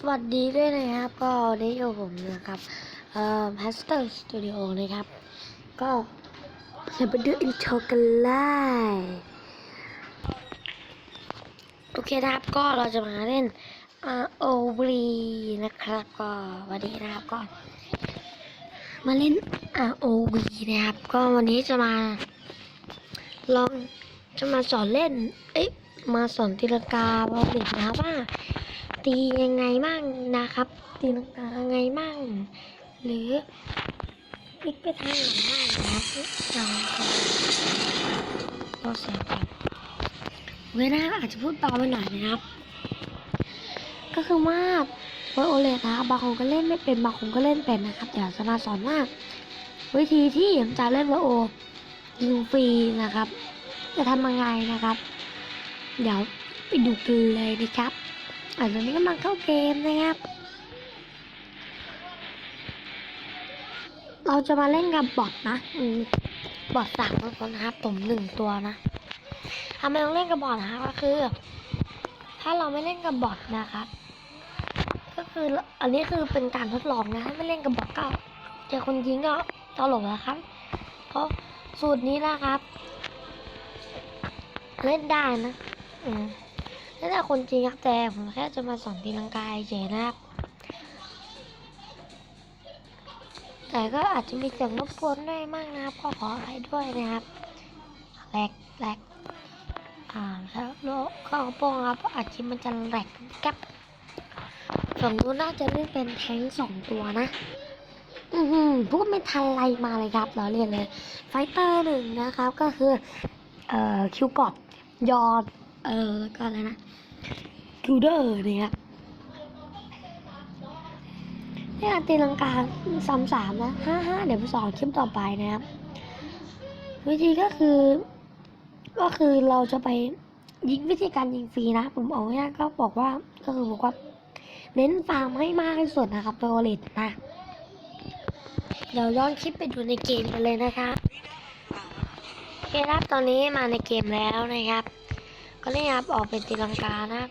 สวัสดีด้วยนะครับ ก็วันนี้อยู่ผมนะครับเอ่อ Pastor Studio นะครับ ก็จะไปดูอินโทรกันเลยโอเคนะครับก็เราจะมาเล่น ROV นะครับ ก็วันนี้นะครับก็ มาเล่น ROV นะครับ ก็วันนี้จะมาลองจะมาสอนเล่น เอ๊ะมาสอนตีลังกาบอลลิกนะครับว่า ตียังไงบ้างนะครับ ตีลังกายังไงบ้างหรือพลิกไปทางไหนบ้างนะครับลองก่อเสียงก่อนเวลาอาจจะพูดเบาไปหน่อยนะครับ ก็คือว่าไวโอเลตนะครับบางคนก็เล่นไม่เป็นบางคนก็เล่นเป็นนะครับเดี๋ยวจะมาสอนว่าวิธีที่จะเล่นไวโอยิงฟรีนะครับ จะทำยังไงนะครับ เดี๋ยวไปดูกันเลยนะครับ อ่าตอนนี้กำลังเข้าเกมนะครับ เราจะมาเล่นกับบอทนะ อืม บอทสามคนนะครับ ผมหนึ่งตัวนะทำไมต้องเล่นกับบอทนะครับก็คือ ถ้าเราไม่เล่นกับบอทนะครับ ก็คืออันนี้คือเป็นการทดลองนะถ้าไม่เล่นกับบอทก็เจอคนยิงก็ตลกนะครับ เพราะสูตรนี้นะครับ เล่นได้นะ อืม คนจริงครับแต่ผมแค่จะมาสอนตีลังกายเฉยนะครับ แต่ก็อาจจะมีเสียงรบกวนได้มากนะครับก็ขออภัยด้วยนะครับแหลกแหลกอ่าแล้วโลข้าวโป้งครับอาจจะมันจะแหลกกับฝั่งนู้นน่าจะเล่นเป็นแท้งสองตัวนะ อือหือพูดไม่ทันไรมาเลยครับเราเรียนเลย ไฟเตอร์หนึ่งนะครับก็คือ เอ่อ คิวกอดยอดเอ่อแล้วก็อะไรนะ คิวเดอร์เนี่ยครับนี่การตีลังกาซ้ำสามนะห้าห้าเดี๋ยวไปสอนคลิปต่อไปนะครับ วิธีก็คือ ก็คือเราจะไปยิงวิธีการยิงฟรีนะ ผมเอาง่ายก็บอกว่าก็คือบอกว่าเน้นฟาร์มให้มากที่สุดนะครับโปรเลตนะเดี๋ยวย้อนคลิปไปดูในเกมกันเลยนะคะโอเคครับตอนนี้มาในเกมแล้วนะครับ ก็นี่ครับออกเป็นตีลังกานะครับ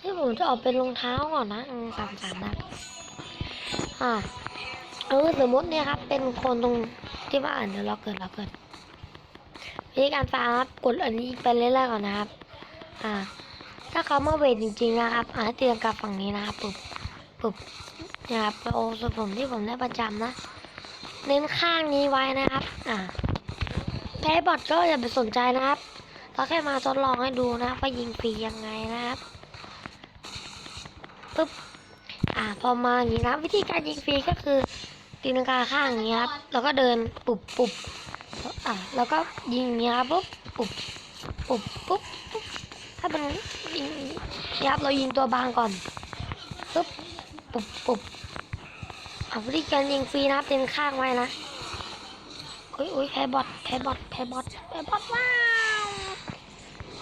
ที่ผมจะออกเป็นรองเท้าก่อนนะอืมสามสามนะอ่าเออสมมติเนี่ยครับ เป็นคนตรงที่ว่าอ่านเดี๋ยวเราเกิดเราเกิดวิธีการฟาร์มครับกดอันนี้ไปเรื่อยๆก่อนนะครับ อ่า ถ้าเขามาเวทจริงๆนะครับ อ่าเตีลังกาฝั่งนี้นะครับปุ๊บปุ๊บนี่ยครับโอ้สมผมที่ผมได้ประจำนะ เน้นข้างนี้ไว้นะครับ อ่าแพ้บอทก็อย่าไปสนใจนะครับเราแค่มาทดลองให้ดูนะว่ายิงฟรียังไงนะครับ ปึ๊บ อ่า พอมาอย่างนี้นะวิธีการยิงฟรีก็คือตีลังกาข้างอย่างนี้ครับ แล้วก็เดินปุบปุบอ่าแล้วก็ยิงอย่างนี้ครับปุ๊บปุบปุบปุ๊บถ้าเป็นยิงยับเรายิงตัวบางก่อนปึ๊บปุบปุบอ่าวิธีการยิงฟรีนะครับเต็นข้างไว้นะอุ้ยอุ้ยแพ้บอทแพ้บอทแพ้บอทแพ้บอทว้าว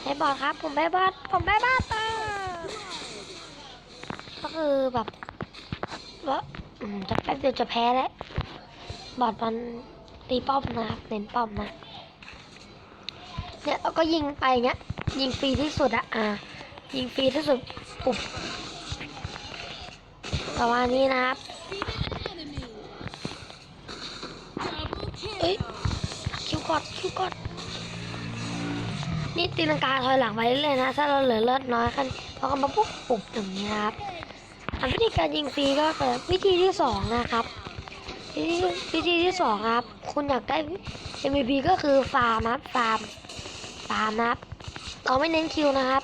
แพ้บอทครับ ผมแพ้บอทผมแพ้บอทอะก็ คือแบบว่าจะแป๊บเดียวจะแพ้แล้วบอทมันตีป้อมนะครับเน้นป้อมนะเนี่ยเราก็ยิงไปอย่างเงี้ย ยิงฟรีที่สุดอะอะยิงฟรีที่สุดปุ๊บประมาณนี้นะครับเอ้ยคิวกอดคิวกดนี่ตีลังกาถอยหลังไปเรื่อยๆนะ ถ้าเราเหลือเลือดน้อยขึ้นเราก็มาปุ๊บปุ๊บอย่างนี้นะครับ นวิธีการยิงฟรีก็คือวิธีที่สองนะครับ วิธีที่สองครับ คุณอยากได้ MVP ก็คือฟาร์มครับฟาร์มฟาร์มนะครับเราไม่เน้นคิวนะครับ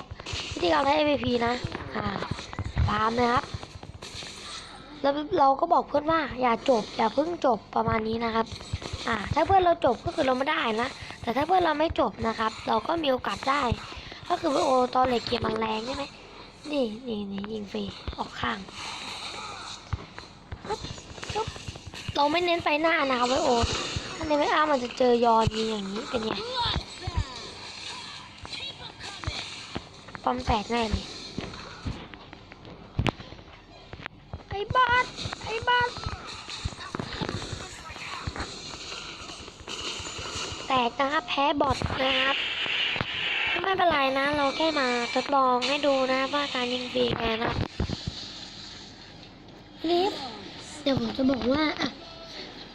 วิธีการได้ MVP นะอ่าฟาร์มนะครับแล้วเราก็บอกเพื่อนว่าอย่าจบอย่าเพิ่งจบประมาณนี้นะครับ อ่า ถ้าเพื่อนเราจบก็คือเราไม่ได้นะ แต่ถ้าเพื่อนเราไม่จบนะครับ เราก็มีโอกาสได้ ก็คือว่าโอตอนเหล็กเกมมันแรงใช่ไหม นี่นี่นี่ยิงฟรีออกข้างเราไม่เน้นไฟหน้านะไวโอถ้าเน้นไฟหน้ามันจะเจอยอนยิงอย่างนี้เป็นไงปอมแตกแน่เลยไอ้บอสไอ้บอสแตกนะครับแพ้บอทนะครับ ไม่เป็นไรนะ เราแค่มาทดลองให้ดูนะว่าการยิงฟรีไงนะทีนี้เดี๋ยวผมจะบอกว่าอะ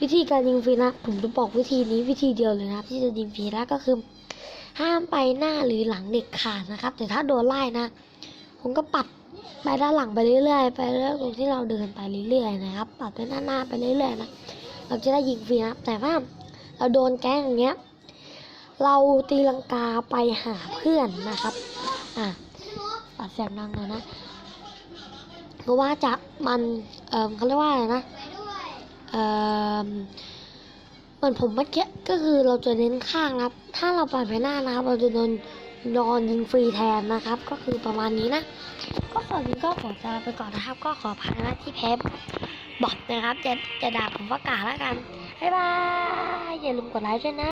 วิธีการยิงฟรีนะ ผมจะบอกวิธีนี้วิธีเดียวเลยนะที่จะยิงฟรีแล้วก็คือ ห้ามไปหน้าหรือหลังเด็กขาดนะครับ แต่ถ้าโดนไล่นะ ผมก็ปัดไปด้านหลังไปเรื่อยๆ ไปเรื่อยๆตรงที่เราเดินไปเรื่อยๆนะครับปัดไปหน้าหน้าๆไปเรื่อยๆนะเราจะได้ยิงฟรีนะแต่ว่าเราโดนแกล้งอย่างเงี้ย เราตีลังกาไปหาเพื่อนนะครับ อะปัดเสียงดังหน่อยนะเพราะว่าจะมัน เออเขาเรียกว่าอะไรนะ เอ่อเหมือนผมเมื่อกี้ก็คือเราจะเน้นข้างนะครับ ถ้าเราปล่อยไปหน้านะครับ เราจะโดนนอนยิงฟรีแทนนะครับ ก็คือประมาณนี้นะ ก็ตอนนี้ก็ขอจะไปก่อนนะครับ ก็ขอพายนะที่แพ้บอทนะครับ จะจะด่าผมว่ากาแล้วกัน บ๊ายบาย อย่าลืมกดไลค์ด้วยนะ